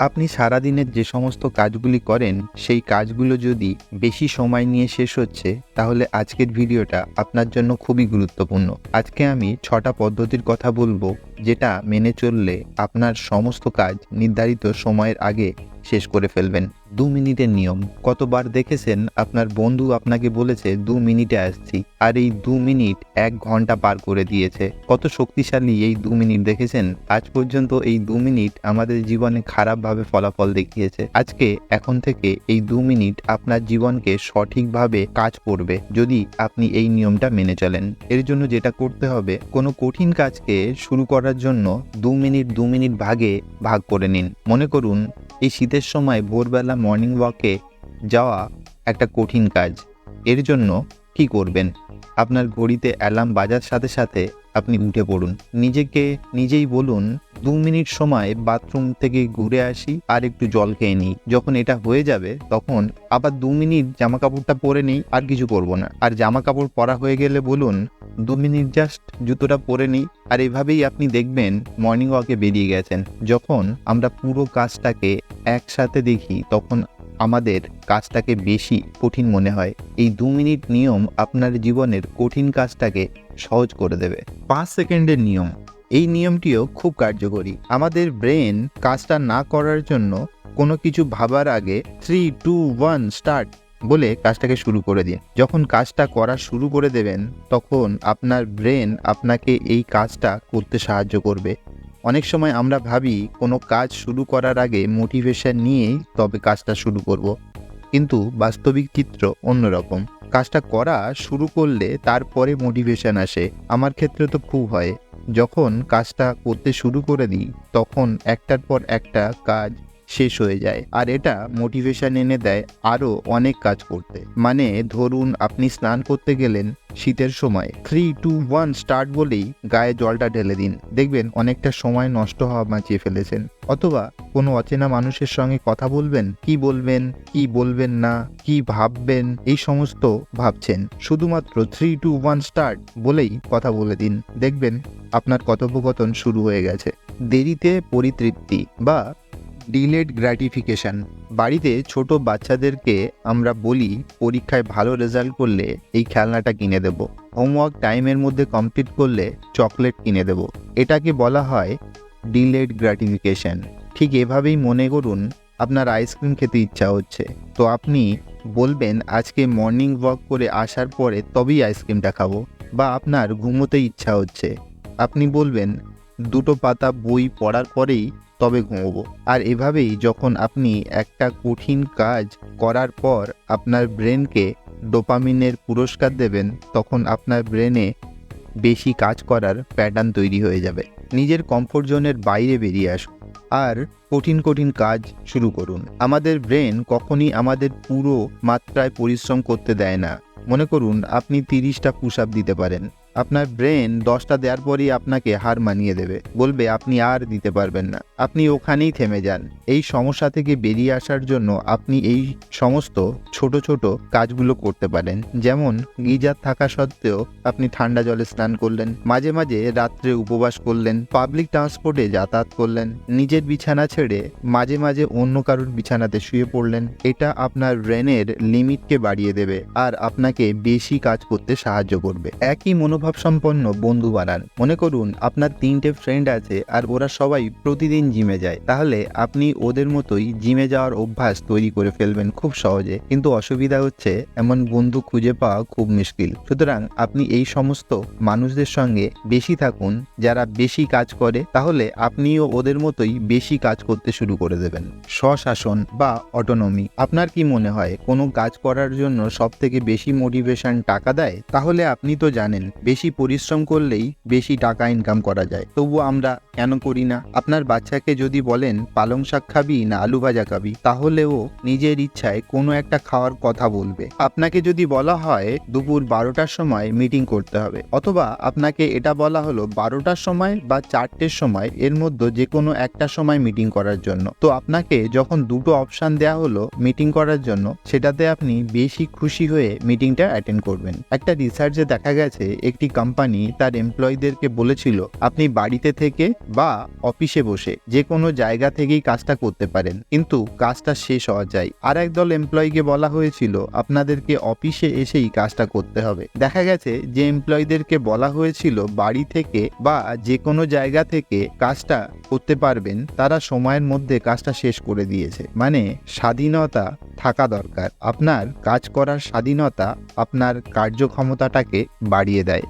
আপনি সারাদিনের যে সমস্ত কাজগুলি করেন, সেই কাজগুলো যদি বেশি সময় নিয়ে শেষ হচ্ছে, তাহলে আজকের ভিডিওটা আপনার জন্য খুবই গুরুত্বপূর্ণ। আজকে আমি ছটা পদ্ধতির কথা বলব, যেটা মেনে চললে আপনার সমস্ত কাজ নির্ধারিত সময়ের আগে শেষ করে ফেলবেন। দু মিনিটের নিয়ম। কতবার দেখেছেন? আপনার বন্ধু আপনাকে বলেছে, দু মিনিটে আসছি। আর এই দু মিনিট এক ঘণ্টা পার করে দিয়েছে। কত শক্তিশালী এই দু মিনিট দেখেছেন? আজ পর্যন্ত এই দু মিনিট আমাদের জীবনে খারাপভাবে ফলাফল দেখিয়েছে। আজকে, এখন থেকে এই দু মিনিট আপনার জীবনকে সঠিকভাবে কাজ করবে, যদি আপনি এই নিয়মটা মেনে চলেন। এর জন্য যেটা করতে হবে, কোনো কঠিন কাজকে শুরু করার জন্য দু মিনিট দু মিনিট ভাগে ভাগ করে নিন। মনে করুন এই শীতের সময় ভোরবেলা মর্নিং ওয়াকে যাওয়া একটা কঠিন কাজ। এর জন্য কি করবেন? আপনার ঘড়িতে অ্যালার্ম বাজার সাথে সাথে আপনি উঠে পড়ুন। নিজেকে, নিজেই বলুন, দু মিনিট সময় বাথরুম থেকে ঘুরে আসি আর একটু জল খেয়ে নিই। যখন এটা হয়ে যাবে, তখন আবার দু মিনিট জামা কাপড়টা পরে নিই, আর কিছু করব না। আর জামা কাপড় পরা হয়ে গেলে বলুন, দু মিনিট জাস্ট জুতোটা পরে নিই। আর এভাবেই আপনি দেখবেন মর্নিং ওয়াকে বেরিয়ে গেছেন। যখন আমরা পুরো কাজটাকে একসাথে দেখি, তখন আমাদের কাজটাকে বেশি কঠিন মনে হয়। এই দু মিনিট নিয়ম আপনার জীবনের কঠিন কাজটাকে সহজ করে দেবে। পাঁচ সেকেন্ডের নিয়ম। এই নিয়মটিও খুব কার্যকরী। আমাদের ব্রেন কাজটা না করার জন্য কোনো কিছু ভাবার আগে থ্রি, টু, ওয়ান, স্টার্ট বলে কাজটাকে শুরু করে দিন। যখন কাজটা করা শুরু করে দেবেন, তখন আপনার ব্রেন আপনাকে এই কাজটা করতে সাহায্য করবে। অনেক সময় আমরা ভাবি কোনো কাজ শুরু করার আগে মোটিভেশন নিয়েই তবে কাজটা শুরু করব। কিন্তু বাস্তবিক চিত্র অন্যরকম। কাজটা করা শুরু করলে তারপরে মোটিভেশন আসে। আমার ক্ষেত্রে তো খুব হয়। যখন কাজটা করতে শুরু করে দিই, তখন একটার পর একটা কাজ শেষ হয়ে যায়। আর এটা মোটিভেশন এনে দেয় আরও অনেক কাজ করতে। মানে ধরুন আপনি স্নান করতে গেলেন শীতের সময়। থ্রি টু ওয়ান স্টার্ট বলেই গায়ে জলটা ঢেলে দিন। দেখবেন অনেকটা সময় নষ্ট হওয়া বাঁচিয়ে ফেলেছেন। অথবা কোনো অচেনা মানুষের সঙ্গে কথা বলবেন, কি বলবেন কি বলবেন না, কি ভাববেন, এই সমস্ত ভাবছেন। শুধুমাত্র থ্রি টু ওয়ান স্টার্ট বলেই কথা বলে দিন। দেখবেন আপনার কথোপকথন শুরু হয়ে গেছে। দেরিতে পরিতৃপ্তি বা ডিলেড গ্র্যাটিফিকেশন। বাড়িতে ছোট বাচ্চাদেরকে আমরা বলি, পরীক্ষায় ভালো রেজাল্ট করলে এই খেলনাটা কিনে দেব। হোমওয়ার্ক টাইমের মধ্যে কমপ্লিট করলে চকলেট কিনে দেব। এটাকে বলা হয় ডিলেড গ্র্যাটিফিকেশন। ঠিক এভাবেই মনে করুন, আপনার আইসক্রিম খেতে ইচ্ছা হচ্ছে। তো আপনি বলবেন, আজকে মর্নিং ওয়াক করে আসার পরে তবেই আইসক্রিমটা খাব। বা, আপনার ঘুমোতে ইচ্ছা হচ্ছে। আপনি বলবেন, দুটো পাতা বই পড়ার পরেই তবে ঘুমোবো। আর এভাবেই যখন আপনি একটা কঠিন কাজ করার পর আপনার ব্রেনকে ডোপামিনের পুরস্কার দেবেন, তখন আপনার ব্রেনে বেশি কাজ করার প্যাটার্ন তৈরি হয়ে যাবে। নিজের কমফোর্ট জোনের বাইরে বেরিয়ে আসুন আর কঠিন কঠিন কাজ শুরু করুন। আমাদের ব্রেন কখনই আমাদের পুরো মাত্রায় পরিশ্রম করতে দেয় না। মনে করুন, আপনি তিরিশটা পুশ আপ দিতে পারেন। আপনার ব্রেন দশটা দেওয়ার পরই আপনাকে হার মানিয়ে দেবে। বলবে, আপনি আর দিতে পারবেন না। আপনি ওখানেই থেমে যান। এই সমস্যা থেকে বেরিয়ে আসার জন্য আপনি এই সমস্ত ছোট ছোট কাজগুলো করতে পারেন। যেমন, গিজার থাকা সত্ত্বেও আপনি ঠান্ডা জলে স্নান করলেন, মাঝে মাঝে রাত্রে উপবাস করলেন পাবলিক ট্রান্সপোর্টে যাতায়াত করলেন, নিজের বিছানা ছেড়ে মাঝে মাঝে অন্য কারোর বিছানাতে শুয়ে পড়লেন, এটা আপনার ব্রেনের লিমিটকে বাড়িয়ে দেবে আর আপনাকে বেশি কাজ করতে সাহায্য করবে। একই মনোভাব সম্পন্ন বন্ধু বানান। মনে করুন, আপনার তিনটে ফ্রেন্ড আছে আর ওরা সবাই প্রতিদিন জিমে যায়। তাহলে আপনি ওদের মতোই জিমে যাওয়ার অভ্যাস তৈরি করে ফেলবেন খুব সহজে। কিন্তু অসুবিধা হচ্ছে, এমন বন্ধু খুঁজে পাওয়া খুব মুশকিল। সুতরাং আপনি এই সমস্ত মানুষদের সঙ্গে বেশি থাকুন, যারা বেশি কাজ করে, তাহলে আপনিও ওদের মতোই বেশি কাজ করতে শুরু করে দেবেন। স্বশাসন বা অটোনমি আপনার কি মনে হয়, কোনো কাজ করার জন্য সব থেকে বেশি মোটিভেশন টাকা দেয়? তাহলে আপনি তো জানেন বেশি পরিশ্রম করলেই বেশি টাকা ইনকাম করা যায়। তবুও আমরা কেন করি না? আপনার বাচ্চাকে যদি বলেন, পালং শাক খাবি না আলু ভাজা খাবি তাহলেও নিজের ইচ্ছায় কোনো একটা খাওয়ার কথা বলবে। আপনাকে যদি বলা হয়, দুপুর বারোটার সময় মিটিং করতে হবে, অথবা আপনাকে এটা বলা হলো বারোটার সময় বা চারটের সময়, এর মধ্যে যে কোনো একটা সময় মিটিং করার জন্য। তো আপনাকে যখন দুটো অপশান দেওয়া হলো মিটিং করার জন্য, সেটাতে আপনি বেশি খুশি হয়ে মিটিংটা অ্যাটেন্ড করবেন। একটা রিসার্চে দেখা গেছে, একটি কোম্পানি তার এমপ্লয়ীদেরকে বলেছিল, আপনি বাড়িতে থেকে বা অফিসে বসে যে কোনো জায়গা থেকেই কাজটা করতে পারেন। কিন্তু কাজটা শেষ হওয়া যায়। আর একদল এমপ্লয়িকে বলা হয়েছিল, আপনাদেরকে অফিসে এসেই কাজটা করতে হবে। দেখা গেছে যে এমপ্লয়ীদেরকে বলা হয়েছিল, বাড়ি থেকে বা যে কোনো জায়গা থেকে কাজটা করতে পারবেন, তারা সময়ের মধ্যে কাজটা শেষ করে দিয়েছে। মানে স্বাধীনতা থাকা দরকার। আপনার কাজ করার স্বাধীনতা আপনার কার্যক্ষমতাটাকে বাড়িয়ে দেয়।